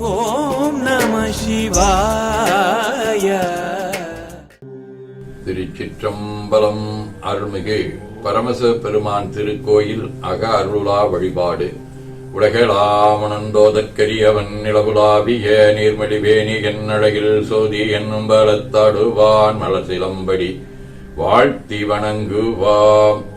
ஓம் நம சிவாய. திருச்சிற்றம்பலம் அருள்மிகு பரமச பெருமான் திருக்கோயில் அக அருளா வழிபாடு. உலகளாமணந்தோதற்கரியவன் நிலவுலாவிய நீர்மடிவேணி என்னழகில் சோதி என்னும் பலத்தாடுவான் மலசிலம்படி வாழ்த்தி வணங்குவாம்.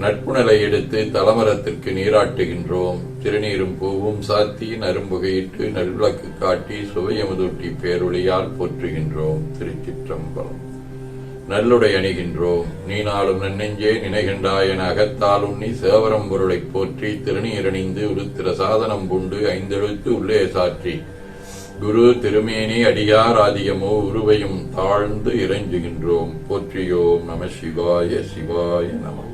நட்புணலை எடுத்து தலமரத்திற்கு நீராட்டுகின்றோம். திருநீரும் பூவும் சாத்தி நரும்புகையிட்டு நல்விளக்கு காட்டி சுவையமுதூட்டி பேரொழியால் போற்றுகின்றோம். திருச்சிற்றம்பலம். நல்லுடை அணிகின்றோம். நீ நாளும் நன்னெஞ்சே நினைகின்றாய் என அகத்தாலும் நீ சேவரம் பொருளைப் போற்றி திருநீரணிந்து உருத்திர சாதனம் பூண்டு ஐந்தெழுத்து உள்ளே சாற்றி. குரு திருமேனி அடியார் ஆதியமோ உருவையும் தாழ்ந்து இறைஞ்சுகின்றோம். போற்றியோம் நம சிவாய சிவாய நமோ.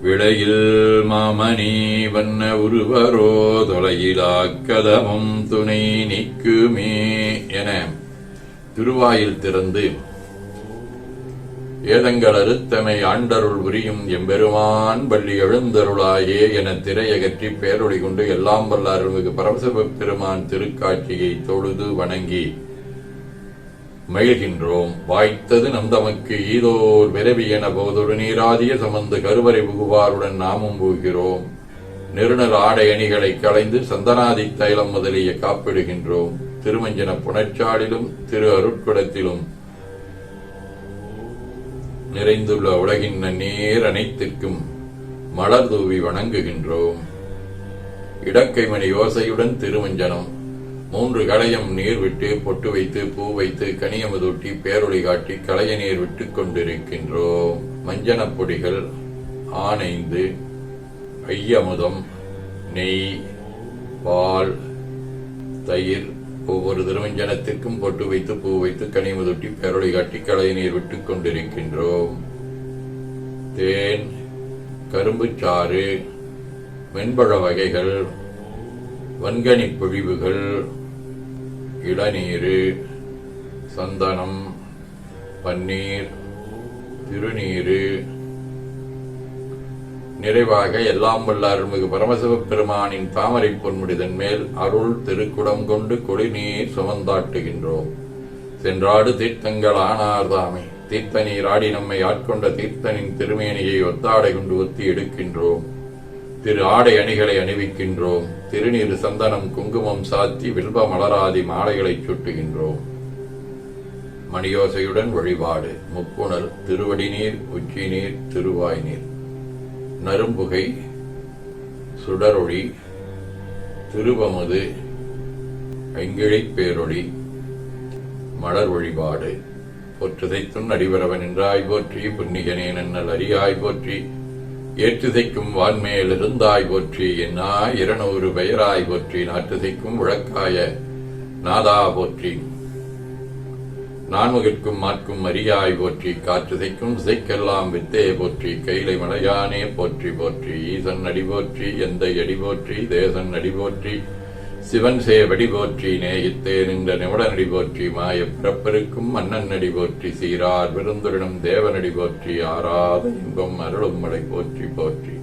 விளையில் மாமணி வண்ண உருவரோ தொலையிலா கதமும் துணை நிற்குமே என திருவாயில் திறந்து ஏதங்கள் அறுத்தமை ஆண்டருள் உரியும் எம்பெருமான் பள்ளி எழுந்தருளாயே என திரையகற்றி பேரொழி கொண்டு எல்லாம் வல்ல அருள்மிகு பரமசிவ பெருமான் திருக்காட்சியை தொழுது வணங்கி மகிழ்கின்றோம். வாய்த்தது நம் தமக்கு ஈதோர் விரவி என போதொரு நீராதிய சமந்து கருவறை புகுவாருடன் நாமும் போகிறோம். நெருநல் ஆடை அணிகளை களைந்து சந்தனாதி தைலம் முதலிய காப்பிடுகின்றோம். திருமஞ்சன புனச்சாலிலும் திரு அருட்குடத்திலும் நிறைந்துள்ள உலகின் நீர் அனைத்திற்கும் மலர் தூவி வணங்குகின்றோம். இடக்கைமணி யோசையுடன் திருமஞ்சனம். மூன்று களையம் நீர் விட்டு பொட்டு வைத்து பூ வைத்து கனியமுதூட்டி பேரொளி காட்டி களைய நீர் விட்டு கொண்டிருக்கின்றோம். மஞ்சனப் பொடிகள் ஆனைந்து ஐயமுதம் நெய் பால் தயிர் ஒவ்வொரு திருமஞ்சனத்திற்கும் பொட்டு வைத்து பூ வைத்து கனிமுதொட்டி பேரொளி காட்டி களைய நீர் விட்டுக் கொண்டிருக்கின்றோம். தேன் கரும்புச்சாறு வெண்பழ வகைகள் வன்கனி பொழிவுகள் இளநீர் சந்தனம் பன்னீர் திருநீர். நிறைவாக எல்லாம் வல்ல அருள்மிகு பரமசிவ பெருமானின் தாமரை பொன்முடிதன் மேல் அருள் திருக்குடம் கொண்டு கொடிநீர் சுமந்தாட்டுகின்றோம். சென்றாடு தீர்த்தங்கள் ஆனார்தாமே. தீர்த்த நீராடி நம்மை ஆட்கொண்ட தீர்த்தனின் திருமேனியை ஒத்தாடை கொண்டு ஒத்தி எடுக்கின்றோம். திரு ஆடை அணிகளை அணிவிக்கின்றோம். திருநீர் சந்தனம் குங்குமம் சாத்தி வில்வ மலராதி மாலைகளை சுட்டுகின்றோம். மணியோசையுடன் வழிபாடு. முப்புணர் திருவடி நீர் உச்சி நீர் திருவாய் நீர். நரும்புகை சுடரொளி திருவமுது ஐங்கிழைப் பேரொளி மலர் வழிபாடு. பொற்றுதைத்தும் அடிவரவன் என்றாய் போற்றி புன்னிகனே நன்னல் அறியாய் போற்றி. ஏற்றுதைக்கும் வான்மேல் இருந்தாய் போற்றி என்னா இருநூறு பெயராய் போற்றி நாற்றுதைக்கும் விளக்காய நாதா போற்றி. நான்முகிற்கும் மாற்கும் அரியாய் போற்றி காற்றுதைக்கும் சிதைக்கெல்லாம் வித்தே போற்றி கைலை மலையானே போற்றி போற்றி ஈசன் அடி போற்றி எந்த அடி போற்றி தேசன் அடி போற்றி சிவன் சேவடி போற்றி நேயித்தே நின்ற நிமிடனடி போற்றி மாய பிறப்பருக்கும் மன்னன் அடி போற்றி சீரார் விருந்துடனும் தேவனடி போற்றி ஆராத இன்பம் அருளும் மடை போற்றி போற்றி.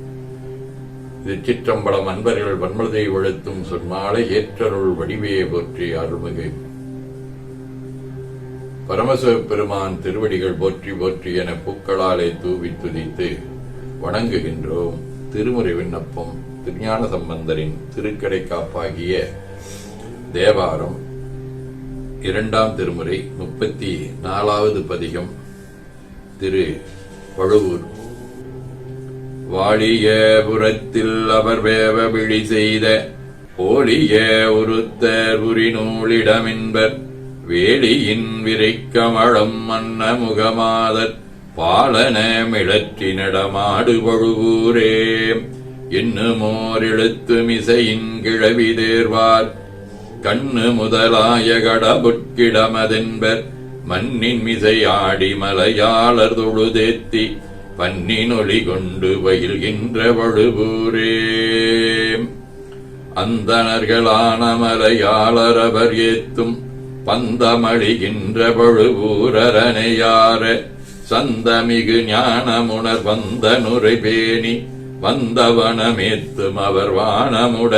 இது சிற்றம்பலம் அன்பர்கள் வன்மதை ஒழுத்தும் சொன்மாலை ஏற்றருள் வடிவையை போற்றி அருள்மிகு. பரமசிவ பெருமான் திருவடிகள் போற்றி போற்றி என பூக்களாலே தூவி துதித்து வணங்குகின்றோம் திருமுறை விண்ணப்பம் திருஞான சம்பந்தரின் திருக்கடை காப்பாகிய தேவாரம் இரண்டாம் திருமுறை முப்பத்தி நாலாவது பதிகம் திரு வழுவூர் வாழிய புறத்தில் அவர் வேவ விழி செய்த ஓலிய உருத்தர் உரிநூலிடமென்பர் வேலியின் விரைக்கமழம் மன்ன முகமாதர் பாலன மிளற்றி நடமாடு பழுவூரே. என்னுமோர் எழுத்து மிசையின் கிழவி தேர்வார். கண்ணு முதலாய கடபுட்கிடமதென்பர். மண்ணின் மிசை ஆடி மலையாளர் தொழுதேத்தி பன்னினொலி கொண்டு பயில்கின்ற வழுபூரே அந்தணர்களான மலையாளர் அவர் ஏத்தும். பந்தமழிகின்ற பழுவூரரனையார சந்தமிகு ஞானமுணர் வந்த நுரை பேணி வந்தவனமேத்தும் அவர் வானமுடையாரே.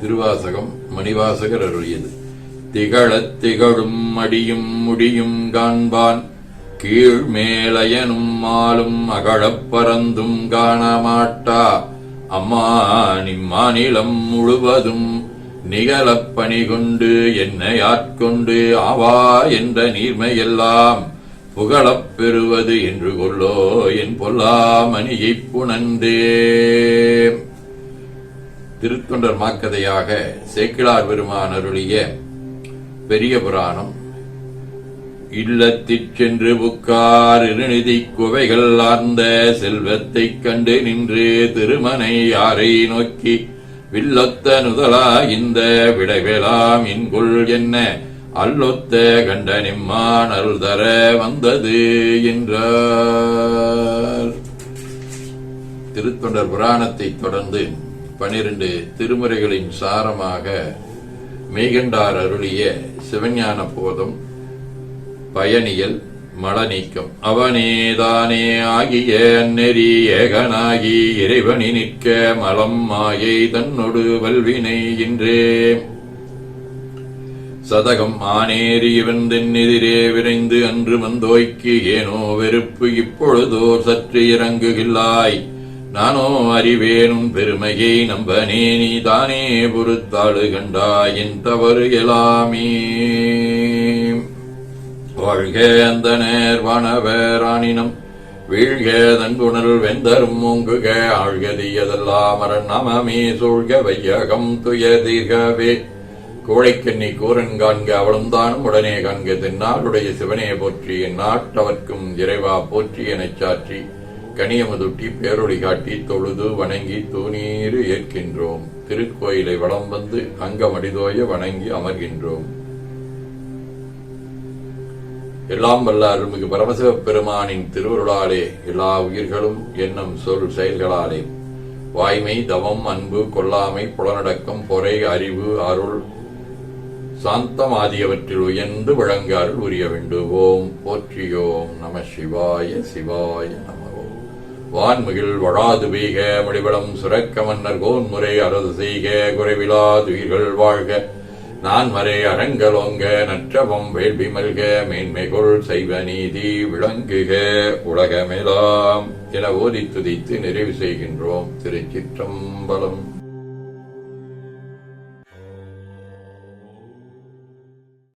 திருவாசகம் மணிவாசகர் அருளியது. திகழத் திகழும் அடியும் முடியும் காண்பான். கீழ்மேலயனும் மாலும் அகழப் பறந்தும் காணமாட்டா. அம்மா நிம்மாநிலம் முழுவதும் நிகழப் பணி கொண்டு என்னை ஆட்கொண்டு ஆவா என்ற நீர்மையெல்லாம். புகழப் பெறுவது என்று கொள்ளோ என் பொல்லாமணியைப் புணந்தே திருத்தொண்டர் மாக்கதையாக சேக்கிழார் பெருமான் அருளிய பெரிய புராணம். இல்லத்திற் சென்று புக்கார் இருநிதி குவைகள் ஆர்ந்த செல்வத்தைக் கண்டு நின்று திருமனை யாரை நோக்கி வில்லொத்த நுதலா இந்த விடைவேளாம் இன்குள் என்ன? அல்லொத்த கண்ட நிம்மான் அருள் தர வந்தது என்றார். திருத்தொண்டர் புராணத்தைத் தொடர்ந்து பனிரெண்டு திருமுறைகளின் சாரமாக மெய்கண்டார் அருளிய சிவஞான போதம் பயணியல் மலநீக்கம் அவனேதானே ஆகிய அந்நெறி ஏகனாகி இறைவனி நிற்க மலம் மாயை தன்னொடு வல்வினை என்றே சதகம் ஆனேறி இவன் தென்னெதிரே விரைந்து அன்று மந்தோய்க்கு ஏனோ வெறுப்பு இப்பொழுதோ சற்று இறங்குகில்லாய். நானோ அறிவேனும் பெருமையை நம்பனே நீ தானே பொறுத்தாடு கண்டாய் என் தவறு எல்லாமே. வாழ்க அந்த நேர்வானவரானினம் வீழ்க தன்புணல் வெந்தரும் மூங்குக ஆழ்கதியதெல்லாம் அரண் நமமே சூழ்க வையகம் துயதிகவே கோழைக்கண்ணை கூரன் காண்க அவளுந்தானும் உடனே காண்க தென்னாளுடைய சிவனே போற்றி என் நாட்டவர்க்கும் இறைவா போற்றி எனச் சாற்றி கனியமதுட்டி பேரொழி காட்டி தொழுது வணங்கி தூணீறு ஏற்கின்றோம். திருக்கோயிலை வளம் வந்து அங்கமடிதோய வணங்கி அமர்கின்றோம். எல்லாம் வல்ல அருள்மிகு பரமசிவ பெருமானின் திருவருளாலே எல்லா உயிர்களும் எண்ணம் சொல் செயல்களாலே. வாய்மை தவம் அன்பு கொல்லாமை புலனடக்கம் பொறை அறிவு அருள் சாந்தம் ஆதியவற்றில் உயர்ந்து விளங்காரில் உரிய வேண்டுவோம். போற்றியோம் நம சிவாய சிவாய நமவோம் வான்மிகில் வழாது வீக மடிவளம் சுரக்க மன்னர் கோன்முறை அரசு செய்க குறைவிலாதுயிர்கள் வாழ்க. நான் மறை அரங்கலோங்க நற்றவம் வேள்வி மல்க மேன்மைகொள் செய்வ நீதி விளங்குக. உலகமெலாம் என ஓதி துதித்து நிறைவு செய்கின்றோம். திருச்சிற்றம்பலம்.